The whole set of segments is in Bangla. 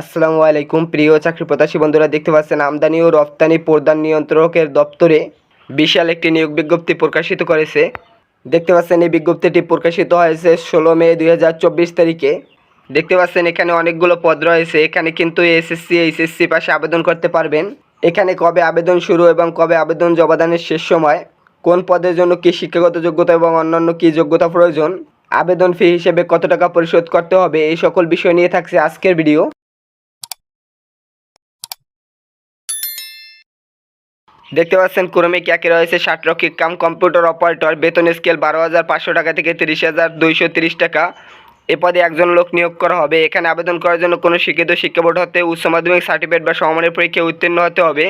আসসালামু আলাইকুম। প্রিয় চাকরি প্রত্যাশী বন্ধুরা, দেখতে পাচ্ছেন আমদানি ও রপ্তানি প্রদান নিয়ন্ত্রকের দপ্তরে বিশাল একটি নিয়োগ বিজ্ঞপ্তি প্রকাশিত করেছে। দেখতে পাচ্ছেন এই বিজ্ঞপ্তিটি প্রকাশিত হয়েছে ষোলো মে দুই হাজার চব্বিশ তারিখে। দেখতে পাচ্ছেন এখানে অনেকগুলো পদ রয়েছে। এখানে কিন্তু এসএসসি, এইচএসসি পাশে আবেদন করতে পারবেন। এখানে কবে আবেদন শুরু এবং কবে আবেদন জমাদানের শেষ সময়, কোন পদের জন্য কী শিক্ষাগত যোগ্যতা এবং অন্যান্য কী যোগ্যতা প্রয়োজন, আবেদন ফি হিসেবে কত টাকা পরিশোধ করতে হবে, এই সকল বিষয় নিয়ে থাকছে আজকের ভিডিও। দেখতে পাচ্ছেন ক্রমিক একে রয়েছে? ষাট রক্ষিক কাম কম্পিউটার অপারেটর, বেতন স্কেল বারো হাজার পাঁচশো টাকা থেকে তিরিশ হাজার দুইশো তিরিশ টাকা। এ পদে একজন লোক নিয়োগ করা হবে। এখানে আবেদন করার জন্য কোনো শিক্ষিত শিক্ষা বোর্ড হতে উচ্চ মাধ্যমিক সার্টিফিকেট বা সমমানের পরীক্ষায় উত্তীর্ণ হতে হবে।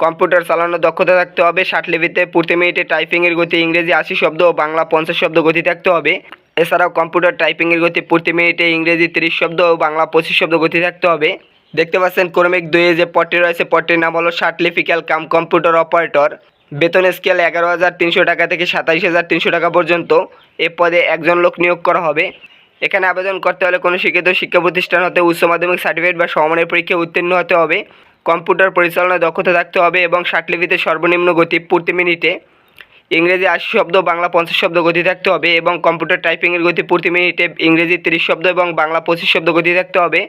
কম্পিউটার চালানোর দক্ষতা থাকতে হবে। ষাট লিপিতে প্রতি মিনিটে টাইপিংয়ের গতি ইংরেজি আশি শব্দ ও বাংলা পঞ্চাশ শব্দ গতি থাকতে হবে। এছাড়াও কম্পিউটার টাইপিংয়ের গতি প্রতি মিনিটে ইংরেজি তিরিশ শব্দ ও বাংলা পঁচিশ শব্দ গতি থাকতে হবে। দেখতে পাচ্ছেন ক্রমিক দুয়ে যে পদটি রয়েছে, পদটির নাম হলো লিপিক্যাল কাম কম্পিউটার অপারেটর। বেতন স্কেল এগারো হাজার তিনশো টাকা থেকে সাতাইশ হাজার তিনশো টাকা পর্যন্ত। এ পদে একজন লোক নিয়োগ করা হবে। এখানে আবেদন করতে হলে কোনো শিক্ষিত শিক্ষা প্রতিষ্ঠান হতে, উচ্চ মাধ্যমিক সার্টিফিকেট বা সমমানের পরীক্ষায় উত্তীর্ণ হতে হবে। কম্পিউটার পরিচালনায় দক্ষতা থাকতে হবে এবং ষাট লিপিতে সর্বনিম্ন গতি প্রতি মিনিটে। ইংরেজি আশি শব্দ, বাংলা পঞ্চাশ শব্দ গতি থাকতে হবে এবং কম্পিউটার টাইপিংয়ের গতি প্রতি মিনিটে ইংরেজি তিরিশ শব্দ এবং বাংলা পঁচিশ শব্দ গতি থাকতে হবে।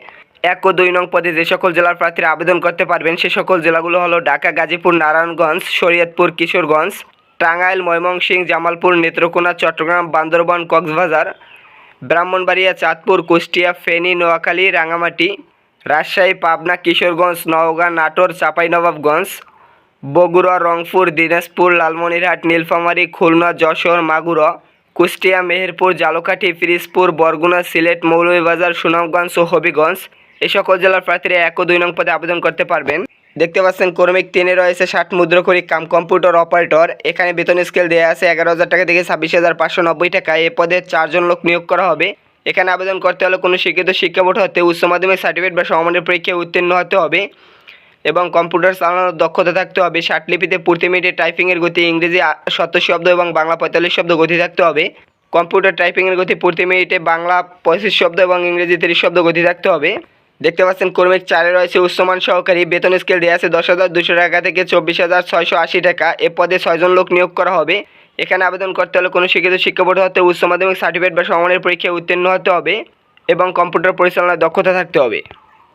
এক ও দুই নং পদে যে সকল জেলার প্রার্থীরা আবেদন করতে পারবেন, সে সকল জেলাগুলো হলো ঢাকা, গাজীপুর, নারায়ণগঞ্জ, শরীয়তপুর, কিশোরগঞ্জ, টাঙ্গাইল, ময়মনসিংহ, জামালপুর, নেত্রকোনা, চট্টগ্রাম, বান্দরবান, কক্সবাজার, ব্রাহ্মণবাড়িয়া, চাঁদপুর, কুষ্টিয়া, ফেনী, নোয়াখালী রাঙামাটি রাজশাহী, পাবনা, কিশোরগঞ্জ, নওগাঁ, নাটোর, চাঁপাইনবাবগঞ্জ, বগুড়া, রংপুর, দিনাজপুর, লালমনিরহাট, নীলফামারী, খুলনা, যশোর, মাগুরা, কুষ্টিয়া, মেহেরপুর, জালকাঠি ফিরিজপুর বরগুনা, সিলেট, মৌলভীবাজার, সুনামগঞ্জ ও হবিগঞ্জ এই সকল জেলার প্রার্থীরা এক ও দুই নং পদে আবেদন করতে পারবেন। দেখতে পাচ্ছেন, কর্মিক তিনে রয়েছে ষাট মুদ্রকরী কাম কম্পিউটার অপারেটর। এখানে বেতন স্কেল দেওয়া আছে এগারো হাজার টাকা থেকে ছাব্বিশ হাজার পাঁচশো নব্বই টাকা এ পদে চারজন লোক নিয়োগ করা হবে। এখানে আবেদন করতে হলে কোনো শিক্ষিত শিক্ষা বোর্ড হতে, উচ্চ মাধ্যমিক সার্টিফিকেট বা সমমানের পরীক্ষায় উত্তীর্ণ হতে হবে এবং কম্পিউটার চালানোর দক্ষতা থাকতে হবে। ষাট লিপিতে প্রতি মিনিটে টাইপিংয়ের গতি ইংরেজি সত্তর শব্দ এবং বাংলা পঁয়তাল্লিশ শব্দ গতি থাকতে হবে। কম্পিউটার টাইপিংয়ের গতি প্রতি মিনিটে বাংলা পঁচিশ শব্দ এবং ইংরেজি তিরিশ শব্দ গতি থাকতে হবে। দেখতে পাচ্ছেন কর্মিক চারে রয়েছে উচ্চমান সহকারী। বেতন স্কেল দেওয়া আছে দশ হাজার দুশো টাকা থেকে চব্বিশ হাজার ছয়শো আশি টাকা। এ পদে ছয়জন লোক নিয়োগ করা হবে। এখানে আবেদন করতে হলে কোনো শিক্ষিত শিক্ষা বোর্ড হতে, উচ্চ মাধ্যমিক সার্টিফিকেট বা সমমানের পরীক্ষায় উত্তীর্ণ হতে হবে এবং কম্পিউটার পরিচালনার দক্ষতা থাকতে হবে।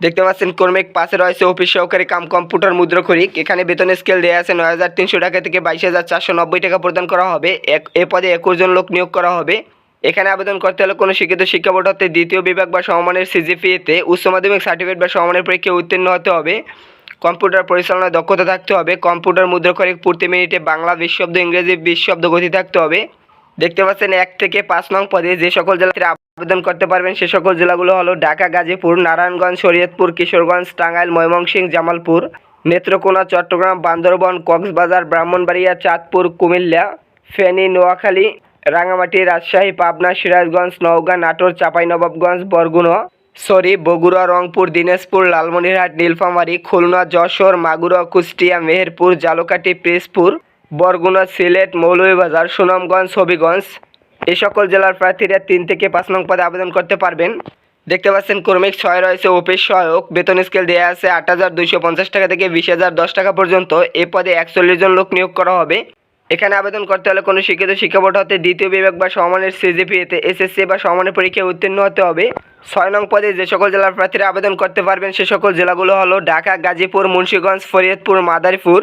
দেখতে পাচ্ছেন কর্মিক পাশে রয়েছে অফিস সহকারী কাম কম্পিউটার মুদ্রখরিক এখানে বেতন স্কেল দেওয়া আছে নয় হাজার তিনশো টাকা থেকে বাইশ হাজার চারশো নব্বই টাকা প্রদান করা হবে। এ পদে একুশ জন লোক নিয়োগ করা হবে। এখানে আবেদন করতে হলে কোনো শিক্ষিত শিক্ষা বোর্ড হতে দ্বিতীয় বিভাগ বা সমমানের সিজিপিএতে উচ্চ মাধ্যমিক সার্টিফিকেট বা সমমানের পরীক্ষায় উত্তীর্ণ হতে হবে। কম্পিউটার পরিচালনায় দক্ষতা থাকতে হবে। কম্পিউটার মুদ্রখরিক প্রতি মিনিটে বাংলা বিশ শব্দ, ইংরেজি বিশ শব্দ গতি থাকতে হবে। দেখতে পাচ্ছেন এক থেকে পাঁচ নং পদে যে সকল জেলাতে আবেদন করতে পারবেন, সে সকল জেলাগুলো হলো ঢাকা, গাজীপুর, নারায়ণগঞ্জ, শরীয়তপুর, কিশোরগঞ্জ, টাঙ্গাইল, ময়মনসিংহ, জামালপুর, নেত্রকোনা, চট্টগ্রাম, বান্দরবন, কক্সবাজার, ব্রাহ্মণবাড়িয়া, চাঁদপুর, কুমিল্লা, ফেনী, নোয়াখালী রাঙামাটি রাজশাহী, পাবনা, সিরাজগঞ্জ, নওগাঁ, নাটোর চাঁপাইনবাবগঞ্জ বরগুনা, সরি, বগুড়া, রংপুর, দিনাজপুর, লালমনিরহাট, নীলফামারী, খুলনা, যশোর, মাগুরা, কুষ্টিয়া, মেহেরপুর জালকাঠি পিরোজপুর, বরগুনা, সিলেট, মৌলভীবাজার, সুনামগঞ্জ, হবিগঞ্জ। এই সকল জেলার প্রার্থীরা তিন থেকে পাঁচ নং পদে আবেদন করতে পারবেন। দেখতে পাচ্ছেন, কর্মিক ছয় রয়েছে, অফিস সহায়ক, বেতন স্কেল দেওয়া আছে আট হাজার পঞ্চাশ টাকা থেকে বিশ হাজার দশ টাকা পর্যন্ত। এ পদে একচল্লিশ জন লোক নিয়োগ করা হবে। এখানে আবেদন করতে হলে কোনো শিক্ষিত শিক্ষা বোর্ড হতে দ্বিতীয় বিভাগ বা সমানের সিজিপিএতে এসএসসি বা সমানের পরীক্ষায় উত্তীর্ণ হতে হবে। ছয় নং পদে যে সকল জেলার প্রার্থীরা আবেদন করতে পারবেন সে সকল জেলাগুলো হলো ঢাকা, গাজীপুর, মুন্সীগঞ্জ ফরিদপুর মাদারীপুর,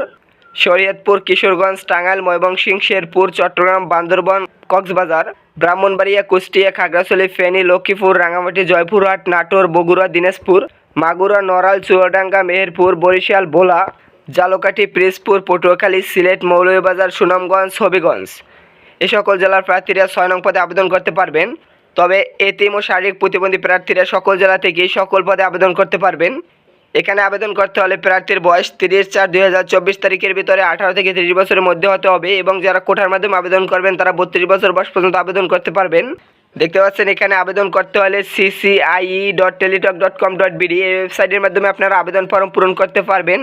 শরীয়তপুর, কিশোরগঞ্জ, টাঙ্গাইল, ময়মনসিংহ, শেরপুর, চট্টগ্রাম, বান্দরবান, কক্সবাজার, ব্রাহ্মণবাড়িয়া, কুষ্টিয়া, খাগড়াছড়ি, ফেনী, লক্ষ্মীপুর রাঙামাটি জয়পুরহাট, নাটোর, বগুড়া, দিনাজপুর, মাগুরা, নড়াল, চুয়াডাঙ্গা, মেহেরপুর, বরিশাল, ভোলা জালকাঠি, পিরোজপুর, পটুয়াখালী, সিলেট, মৌলভীবাজার, সুনামগঞ্জ, হবিগঞ্জ। এ সকল জেলার প্রার্থীরা ছয় নং পদে আবেদন করতে পারবেন। তবে এতিম ও শারীরিক প্রতিবন্ধী প্রার্থীরা সকল জেলা থেকে সকল পদে আবেদন করতে পারবেন। এখানে আবেদন করতে হলে প্রার্থীর বয়স তিরিশ চার দুই হাজার চব্বিশ তারিখের ভিতরে আঠারো থেকে তিরিশ বছরের মধ্যে হতে হবে এবং যারা কোঠার মাধ্যমে আবেদন করবেন, তারা বত্রিশ বছর বয়স পর্যন্ত আবেদন করতে পারবেন। দেখতে পাচ্ছেন, এখানে আবেদন করতে হলে CCIE dot Teletalk dot com dot BD এই ওয়েবসাইটের মাধ্যমে আপনারা আবেদন ফর্ম পূরণ করতে পারবেন।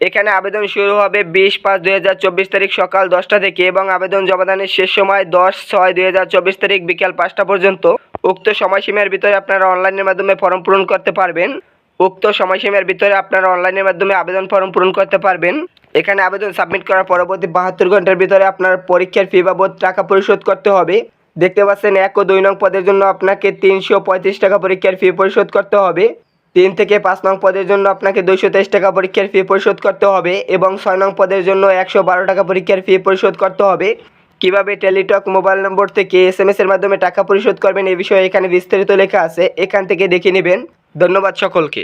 এখানে আবেদন শুরু হবে বিশ পাঁচ দুই হাজার চব্বিশ তারিখ সকাল দশটা থেকে এবং আবেদন জমাদানের শেষ সময় দশ ছয় দুই হাজার চব্বিশ তারিখ বিকাল পাঁচটা পর্যন্ত। উক্ত সময়সীমার ভিতরে আপনারা অনলাইনের মাধ্যমে ফর্ম পূরণ করতে পারবেন। উক্ত সময়সীমার ভিতরে আপনারা অনলাইনের মাধ্যমে আবেদন ফর্ম পূরণ করতে পারবেন। এখানে আবেদন সাবমিট করার পরবর্তী বাহাত্তর ঘণ্টার ভিতরে আপনার পরীক্ষার ফি বাবদ টাকা পরিশোধ করতে হবে। দেখতে পাচ্ছেন এক ও দুই নং পদের জন্য আপনাকে তিনশো পঁয়ত্রিশ টাকা পরীক্ষার ফি পরিশোধ করতে হবে। তিন থেকে পাঁচ নং পদের জন্য আপনাকে দুইশো তেইশ টাকা পরীক্ষার ফি পরিশোধ করতে হবে এবং ছয় নং পদের জন্য একশো বারো টাকা পরীক্ষার ফি পরিশোধ করতে হবে। কীভাবে টেলিটক মোবাইল নম্বর থেকে এস এম এর মাধ্যমে টাকা পরিশোধ করবেন এ বিষয়ে এখানে বিস্তারিত লেখা আছে। এখান থেকে দেখে নেবেন। ধন্যবাদ সকলকে।